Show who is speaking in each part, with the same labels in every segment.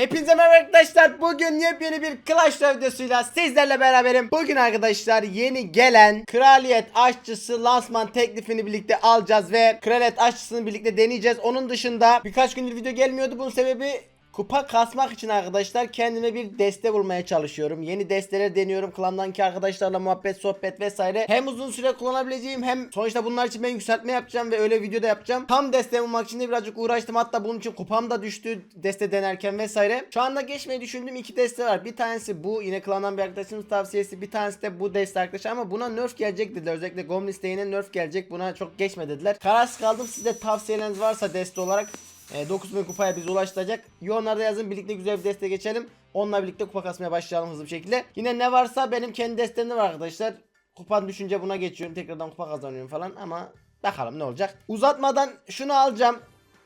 Speaker 1: Hepinize merhaba arkadaşlar. Bugün yepyeni bir Clash Royale videosuyla sizlerle beraberim. Bugün arkadaşlar yeni gelen Kraliyet Aşçısı lansman teklifini birlikte alacağız ve Kraliyet Aşçısını birlikte deneyeceğiz. Onun dışında birkaç gündür video gelmiyordu. Bunun sebebi Kupa kasmak için arkadaşlar kendime bir deste bulmaya çalışıyorum. Yeni desteler deniyorum. Klandaki arkadaşlarla muhabbet, sohbet vesaire. Hem uzun süre kullanabileceğim hem sonuçta bunlar için ben yükseltme yapacağım ve öyle video da yapacağım. Tam deste bulmak için de birazcık uğraştım. Hatta bunun için kupam da düştü deste denerken vesaire. Şu anda geçmeyi düşündüğüm iki deste var. Bir tanesi bu yine klandan bir arkadaşımız tavsiyesi. Bir tanesi de bu deste arkadaşlar ama buna nerf gelecek dediler. Özellikle Goblin isteğine nerf gelecek. Buna çok geçme dediler. Kararsız kaldım. Sizde tavsiyeleriniz varsa deste olarak e, 9000 kupaya bizi ulaştıracak. Yorumlarda yazın birlikte güzel bir deste geçelim. Onunla birlikte kupa kasmaya başlayalım hızlı bir şekilde. Yine ne varsa benim kendi destemde var arkadaşlar. Kupan düşünce buna geçiyorum. Tekrardan kupa kazanıyorum falan ama bakalım ne olacak. Uzatmadan şunu alacağım.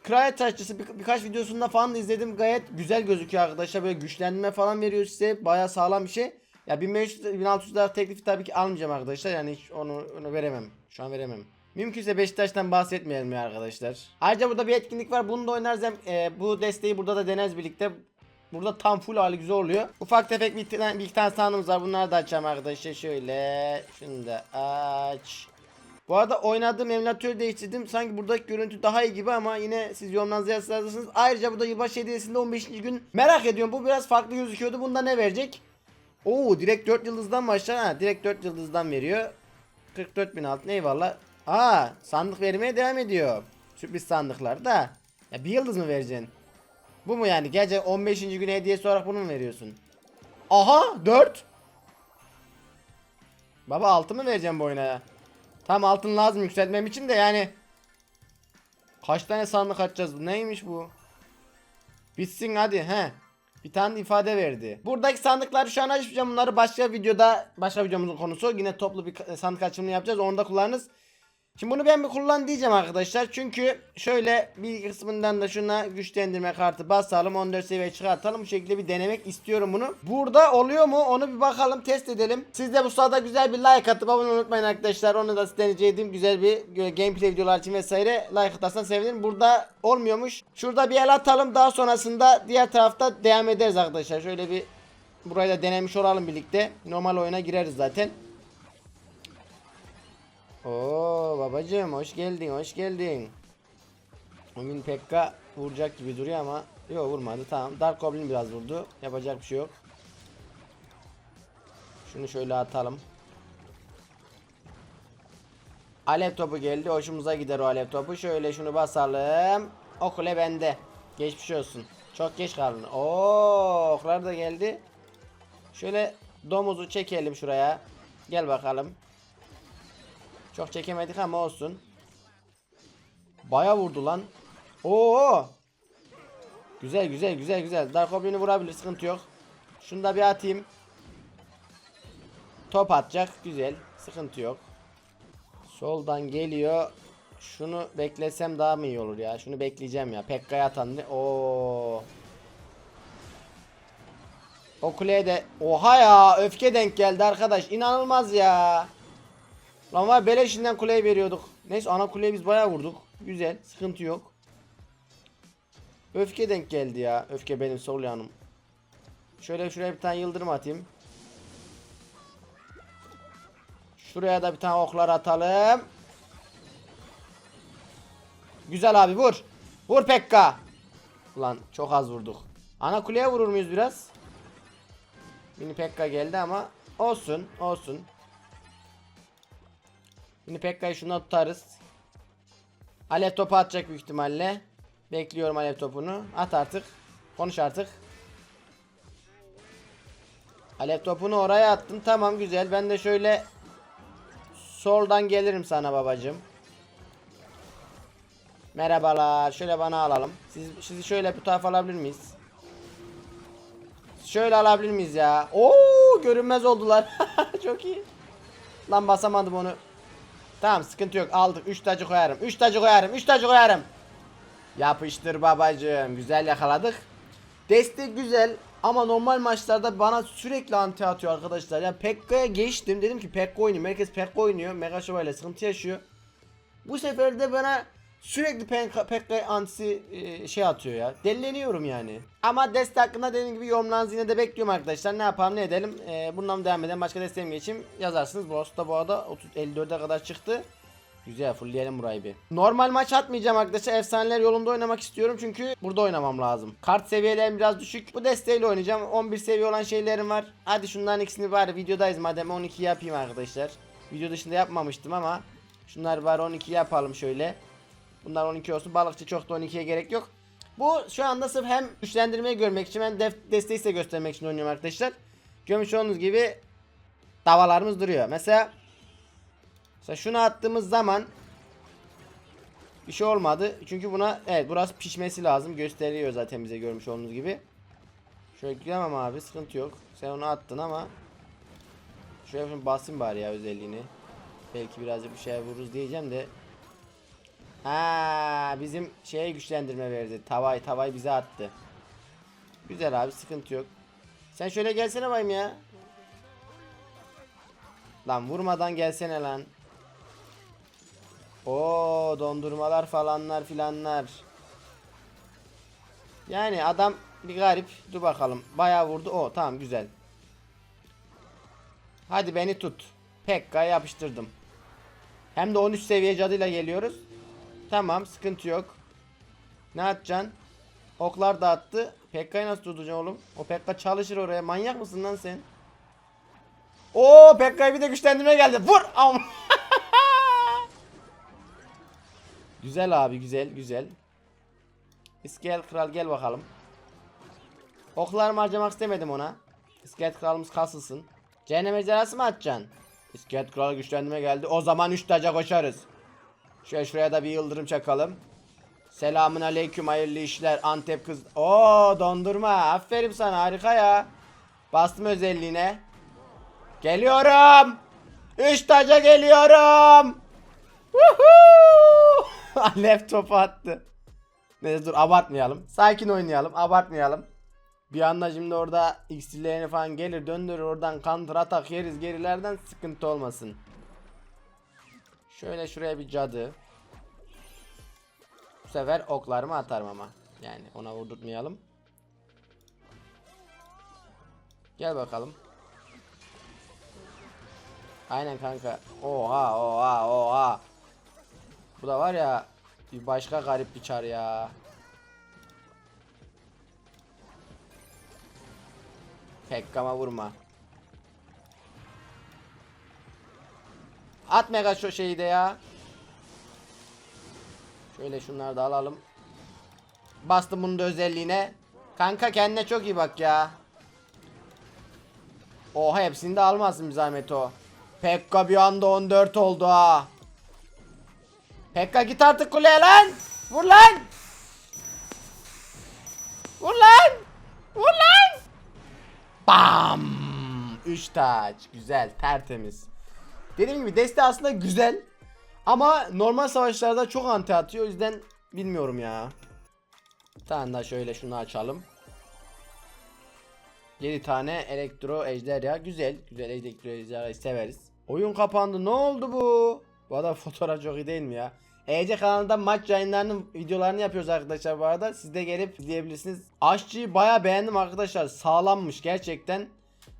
Speaker 1: Kraliyet Taşçısı bir, birkaç videosunda falan da izledim. Gayet güzel gözüküyor arkadaşlar. Böyle güçlendirme falan veriyor size. Baya sağlam bir şey. Ya 1500 1600 lira teklifi tabii ki almayacağım arkadaşlar. Yani hiç onu, onu veremem. Şu an veremem. Mümkünse Beşiktaş'tan bahsetmeyelim ya arkadaşlar. Ayrıca burada bir etkinlik var. Bunu da oynarız hem e, bu desteği burada da deneriz birlikte. Burada tam full hali güzel oluyor. Ufak tefek bir, tane, bir tane sahanımız var. Bunları da açacağım arkadaşlar. Şöyle. Şunu da aç. Bu arada oynadığım emülatörü değiştirdim. Sanki buradaki görüntü daha iyi gibi ama yine siz yorumlarınızı yazarsanız. Ayrıca burada yılbaşı hediyesinde 15. gün merak ediyorum. Bu biraz farklı gözüküyordu. Bunda ne verecek? Oo direkt 4 yıldızdan başlar. Ha direkt 4 yıldızdan veriyor. 44 bin altın eyvallah. Aa sandık vermeye devam ediyor. Sürpriz sandıklar da. Ya bir yıldız mı vereceksin? Bu mu yani? Gece 15. gün hediyesi olarak bunu mu veriyorsun? Aha 4. Baba altı mı vereceğim bu oyuna ya? Tam altın lazım yükseltmem için de yani. Kaç tane sandık açacağız? Neymiş bu? Bitsin hadi he. Bir tane de ifade verdi. Buradaki sandıkları şu an açmayacağım. Bunları başka videoda, başka videomuzun konusu. Yine toplu bir sandık açımını yapacağız. Onu da kullanırız. Şimdi bunu ben bir kullan diyeceğim arkadaşlar. Çünkü şöyle bir kısmından da şuna güçlendirme kartı basalım. 14 seviye çıkartalım. Bu şekilde bir denemek istiyorum bunu. Burada oluyor mu? Onu bir bakalım test edelim. Siz de bu sırada güzel bir like atıp abone unutmayın arkadaşlar. Onu da deneyeceğim güzel bir gameplay videolar için vesaire like atarsan sevinirim. Burada olmuyormuş. Şurada bir el atalım. Daha sonrasında diğer tarafta devam ederiz arkadaşlar. Şöyle bir burayı da denemiş olalım birlikte. Normal oyuna gireriz zaten. Oo babacığım hoş geldin hoş geldin. Bugün Pekka vuracak gibi duruyor ama yok vurmadı tamam. Dark Goblin biraz vurdu. Yapacak bir şey yok. Şunu şöyle atalım. Alev topu geldi. Hoşumuza gider o alev topu. Şöyle şunu basalım. O kule bende. Geçmiş olsun. Çok geç kaldın. Oo, oklar da geldi. Şöyle domuzu çekelim şuraya. Gel bakalım. Çok çekemedik ama olsun. Baya vurdu lan. Oo! Güzel güzel güzel güzel. Dark Goblin'i vurabilir sıkıntı yok. Şunu da bir atayım. Top atacak. Güzel. Sıkıntı yok. Soldan geliyor. Şunu beklesem daha mı iyi olur ya? Şunu bekleyeceğim ya. Pekka'ya atan? Oo. O kuleye de oha ya öfke denk geldi arkadaş. İnanılmaz ya. Lan var beleşinden kuleyi veriyorduk. Neyse ana kuleyi biz bayağı vurduk. Güzel. Sıkıntı yok. Öfke denk geldi ya. Öfke benim sol yanım. Şöyle şuraya bir tane yıldırım atayım. Şuraya da bir tane oklar atalım. Güzel abi vur. Vur Pekka. Ulan çok az vurduk. Ana kuleye vurur muyuz biraz? Mini Pekka geldi ama olsun olsun. Şimdi Pekka'yı şuna tutarız. Alev topu atacak büyük ihtimalle. Bekliyorum alev topunu. At artık. Konuş artık. Alev topunu oraya attın. Tamam güzel. Ben de şöyle soldan gelirim sana babacım. Merhabalar. Şöyle bana alalım. Siz, sizi şöyle bu tarafa alabilir miyiz? Şöyle alabilir miyiz ya? Oo görünmez oldular. Çok iyi. Lan basamadım onu. Tamam sıkıntı yok. Aldık. 3 tacı koyarım. 3 tacı koyarım. 3 tacı koyarım. Yapıştır babacığım. Güzel yakaladık. Destek güzel ama normal maçlarda bana sürekli anti atıyor arkadaşlar. Ya Pekka'ya geçtim. Dedim ki Pekka oynuyor. Herkes Pekka oynuyor. Mega Şövalye sıkıntı yaşıyor. Bu sefer de bana Sürekli Pekka, Pekka antisi e, şey atıyor ya. Delileniyorum yani. Ama deste hakkında dediğim gibi yorumlarınızı yine de bekliyorum arkadaşlar. Ne yapalım ne edelim. E, bundan devam edelim başka desteğe mi geçeyim yazarsınız. Bu da bu arada 30, 54'e kadar çıktı. Güzel fullleyelim burayı bir. Normal maç atmayacağım arkadaşlar. Efsaneler yolunda oynamak istiyorum çünkü burada oynamam lazım. Kart seviyelerim biraz düşük. Bu desteğiyle oynayacağım. 11 seviye olan şeylerim var. Hadi şunların ikisini bari videodayız madem 12 yapayım arkadaşlar. Video dışında yapmamıştım ama şunlar bari 12 yapalım şöyle. Bunlar 12 olsun. Balıkçı çok da 12'ye gerek yok. Bu şu anda sırf hem güçlendirmeyi görmek için hem def- desteği size göstermek için oynuyorum arkadaşlar. Görmüş olduğunuz gibi davalarımız duruyor. Mesela Mesela şunu attığımız zaman bir şey olmadı. Çünkü buna evet burası pişmesi lazım. Gösteriyor zaten bize görmüş olduğunuz gibi. Şöyle giremem abi sıkıntı yok. Sen onu attın ama Şöyle basayım bari ya özelliğini. Belki birazcık bir şey vururuz diyeceğim de. Ha bizim şeye güçlendirme verdi. Tavay tavay bize attı. Güzel abi sıkıntı yok. Sen şöyle gelsene bayım ya. Lan vurmadan gelsene lan. Oo dondurmalar falanlar filanlar. Yani adam bir garip. Dur bakalım. Bayağı vurdu. O tamam güzel. Hadi beni tut. Pekka yapıştırdım. Hem de 13 seviye cadıyla geliyoruz. Tamam sıkıntı yok. Ne atacaksın? Oklar da attı. Pekka'yı nasıl tutacaksın oğlum? O Pekka çalışır oraya. Manyak mısın lan sen? Oo Pekka'ya bir de güçlendirme geldi. Vur! Güzel abi güzel güzel. İskel kral gel bakalım. Oklarımı harcamak istemedim ona. İskelet kralımız kasılsın. Cehennem ejderhası mı atacaksın? İskelet kral güçlendirme geldi. O zaman 3 taca koşarız. Şöyle şuraya da bir yıldırım çakalım. Selamun aleyküm hayırlı işler Antep kız. Oo dondurma aferin sana harika ya. Bastım özelliğine. Geliyorum. 3 taca geliyorum. Alev topu attı. Neyse dur abartmayalım. Sakin oynayalım abartmayalım. Bir anda şimdi orada iksirlerini falan gelir döndürür oradan counter atak yeriz gerilerden sıkıntı olmasın. Şöyle şuraya bir cadı. Bu sefer oklarımı atarım ama. Yani ona vurdurtmayalım. Gel bakalım. Aynen kanka. Oha oha oha. Bu da var ya bir başka garip bir çar ya. Pekkama vurma. At mega şu şeyi de ya. Şöyle şunları da alalım. Bastım bunun da özelliğine. Kanka kendine çok iyi bak ya. Oha hepsini de almazsın bir zahmet o. Pekka bir anda 14 oldu ha. Pekka git artık kuleye lan. Vur lan. Vur lan. Vur lan. Bam. 3 taç. Güzel tertemiz. Dediğim gibi deste aslında güzel. Ama normal savaşlarda çok anti atıyor. O yüzden bilmiyorum ya. Bir tane daha şöyle şunu açalım. 7 tane elektro ejderha. Güzel. Güzel elektro ejderhayı severiz. Oyun kapandı. Ne oldu bu? Bu arada fotoğraf çok iyi değil mi ya? EC kanalında maç yayınlarının videolarını yapıyoruz arkadaşlar bu arada. Siz de gelip izleyebilirsiniz. Aşçıyı baya beğendim arkadaşlar. Sağlammış gerçekten.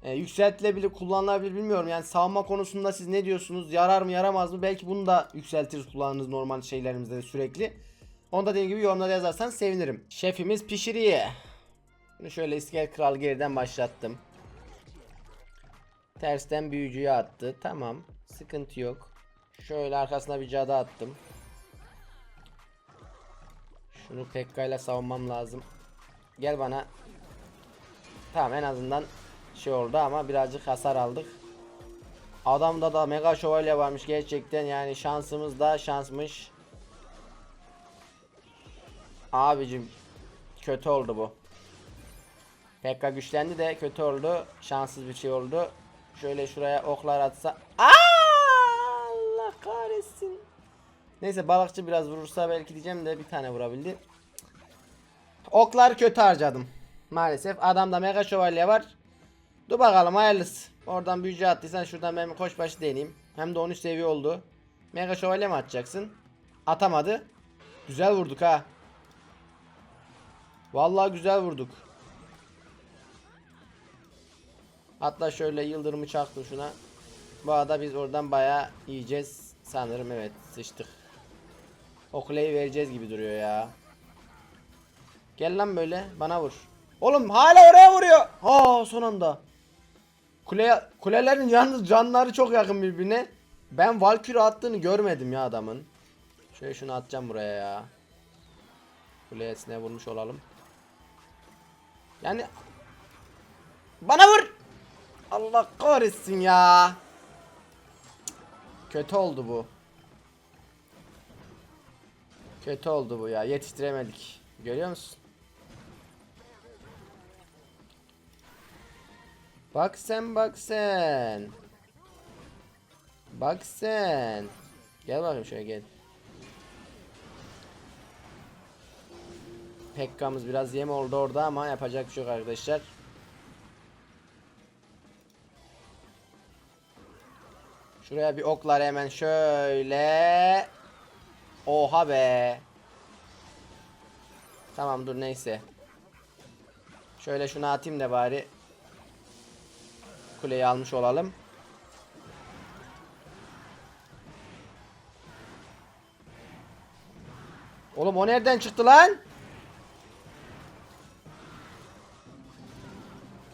Speaker 1: Ee, yükseltilebilir, kullanılabilir bilmiyorum. Yani savunma konusunda siz ne diyorsunuz? Yarar mı, yaramaz mı? Belki bunu da yükseltiriz kullanırız normal şeylerimizde de sürekli. Onu da dediğim gibi yorumlara yazarsan sevinirim. Şefimiz pişiriyor. Bunu şöyle iskelet kral geriden başlattım. Tersten büyücüye attı. Tamam. Sıkıntı yok. Şöyle arkasına bir cadı attım. Şunu Pekka ile savunmam lazım. Gel bana. Tamam en azından şey oldu ama birazcık hasar aldık. Adamda da mega şövalye varmış gerçekten yani şansımız da şansmış. Abicim kötü oldu bu. Pekka güçlendi de kötü oldu. Şanssız bir şey oldu. Şöyle şuraya oklar atsa. Aa! Allah kahretsin. Neyse balıkçı biraz vurursa belki diyeceğim de bir tane vurabildi. Oklar kötü harcadım. Maalesef adamda mega şövalye var. Dur bakalım hayırlısı. Oradan büyücü attıysan şuradan ben bir koşbaşı deneyeyim. Hem de 13 seviye oldu. Mega şövalye mi atacaksın? Atamadı. Güzel vurduk ha. Vallahi güzel vurduk. Hatta şöyle yıldırımı çaktım şuna. Bu arada biz oradan bayağı yiyeceğiz. Sanırım evet sıçtık. O vereceğiz gibi duruyor ya. Gel lan böyle bana vur. Oğlum hala oraya vuruyor. Ha son anda. Kule, kulelerin yalnız canları çok yakın birbirine. Ben Valkyrie attığını görmedim ya adamın. Şöyle şunu atacağım buraya ya. Kulesine vurmuş olalım. Yani bana vur. Allah kahretsin ya. Kötü oldu bu. Kötü oldu bu ya. Yetiştiremedik. Görüyor musun? Bak sen bak sen. Bak sen. Gel bakayım şöyle gel. Pekka'mız biraz yem oldu orada ama yapacak bir şey yok arkadaşlar. Şuraya bir oklar hemen şöyle. Oha be. Tamam dur neyse. Şöyle şunu atayım da bari. Kuleyi almış olalım. Oğlum o nereden çıktı lan?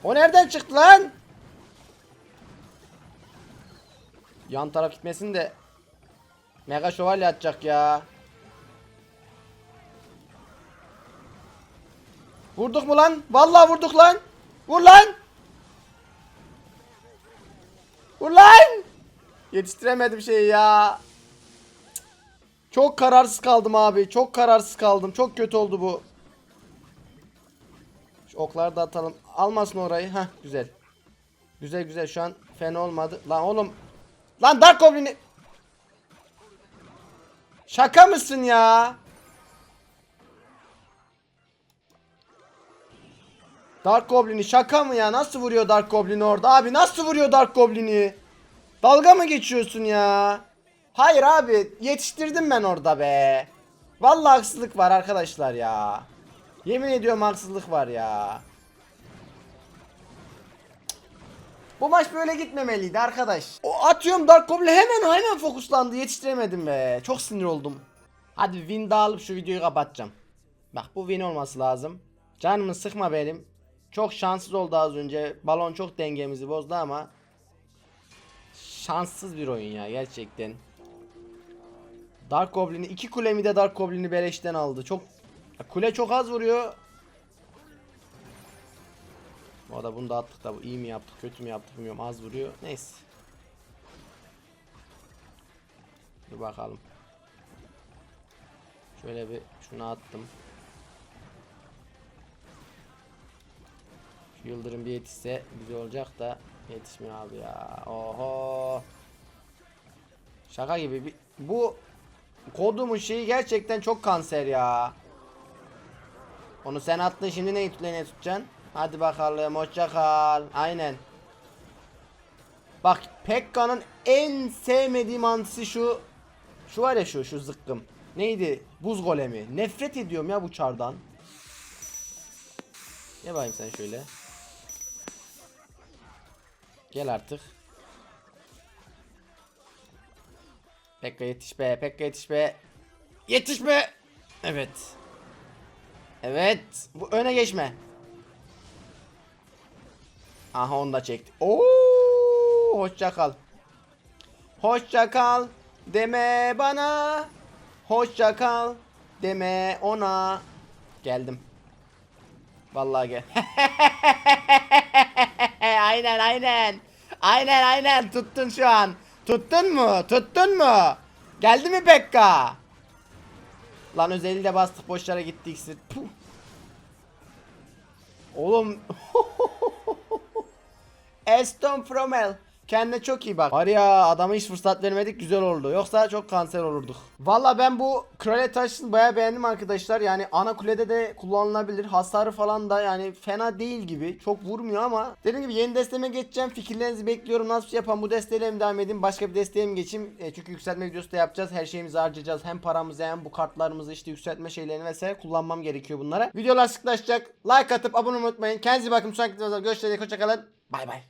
Speaker 1: O nereden çıktı lan? Yan taraf gitmesin de Mega şövalye atacak ya. Vurduk mu lan? Vallahi vurduk lan. Vur lan. Vur lan. Yetiştiremedim şeyi ya. Çok kararsız kaldım abi. Çok kararsız kaldım. Çok kötü oldu bu. Şu okları da atalım. Almasın orayı. Heh güzel. Güzel güzel şu an fena olmadı. Lan oğlum. Lan Dark Goblin'i. Şaka mısın ya? Dark Goblin'i şaka mı ya? Nasıl vuruyor Dark Goblin'i orada? Abi nasıl vuruyor Dark Goblin'i? Dalga mı geçiyorsun ya? Hayır abi yetiştirdim ben orada be. Vallahi haksızlık var arkadaşlar ya. Yemin ediyorum haksızlık var ya. Bu maç böyle gitmemeliydi arkadaş. O atıyorum Dark Goblin hemen hemen fokuslandı. Yetiştiremedim be. Çok sinir oldum. Hadi win daha alıp şu videoyu kapatacağım. Bak bu win olması lazım. Canımı sıkma benim. Çok şanssız oldu az önce. Balon çok dengemizi bozdu ama şanssız bir oyun ya gerçekten. Dark Goblin'i iki kulemi de Dark Goblin'i beleşten aldı. Çok kule çok az vuruyor. Bu arada bunu da attık da bu iyi mi yaptık kötü mü yaptık bilmiyorum az vuruyor. Neyse. Dur bakalım. Şöyle bir şunu attım. Şu yıldırım bir yetişse güzel olacak da yetişmiyor abi ya. Oho. Şaka gibi bu kodumun şeyi gerçekten çok kanser ya. Onu sen attın şimdi tut ne tutacaksın? Hadi bakalım hoşça kal. Aynen. Bak Pekka'nın en sevmediğim antisi şu. Şu var ya şu şu zıkkım. Neydi? Buz golemi. Nefret ediyorum ya bu çardan. Gel bakayım sen şöyle. Gel artık. Pekka yetiş be. Pekka yetiş be. Yetiş be. Evet. Evet. Bu öne geçme. Aha onu da çekti. Oo, hoşça kal. Hoşça kal deme bana. Hoşça kal deme ona. Geldim. Vallahi gel. aynen aynen. Aynen aynen tuttun şu an. Tuttun mu? Tuttun mu? Geldi mi Pekka? Lan özeli de bastık boşlara gitti. Puh. Oğlum. Aston Fromel. Kendine çok iyi bak. Var ya adama hiç fırsat vermedik güzel oldu. Yoksa çok kanser olurduk. Valla ben bu kraliyet taşını baya beğendim arkadaşlar. Yani ana kulede de kullanılabilir. Hasarı falan da yani fena değil gibi. Çok vurmuyor ama dediğim gibi yeni desteme geçeceğim. Fikirlerinizi bekliyorum. Nasıl bir şey yapalım? Bu desteğiyle mi devam edeyim? Başka bir desteğe mi geçeyim? E, çünkü yükseltme videosu da yapacağız. Her şeyimizi harcayacağız. Hem paramızı hem bu kartlarımızı işte yükseltme şeylerini vesaire kullanmam gerekiyor bunlara. Videolar sıklaşacak. Like atıp abone olmayı unutmayın. Kendinize bakın. Sonraki videoda görüşürüz. Hoşçakalın. Bay bay.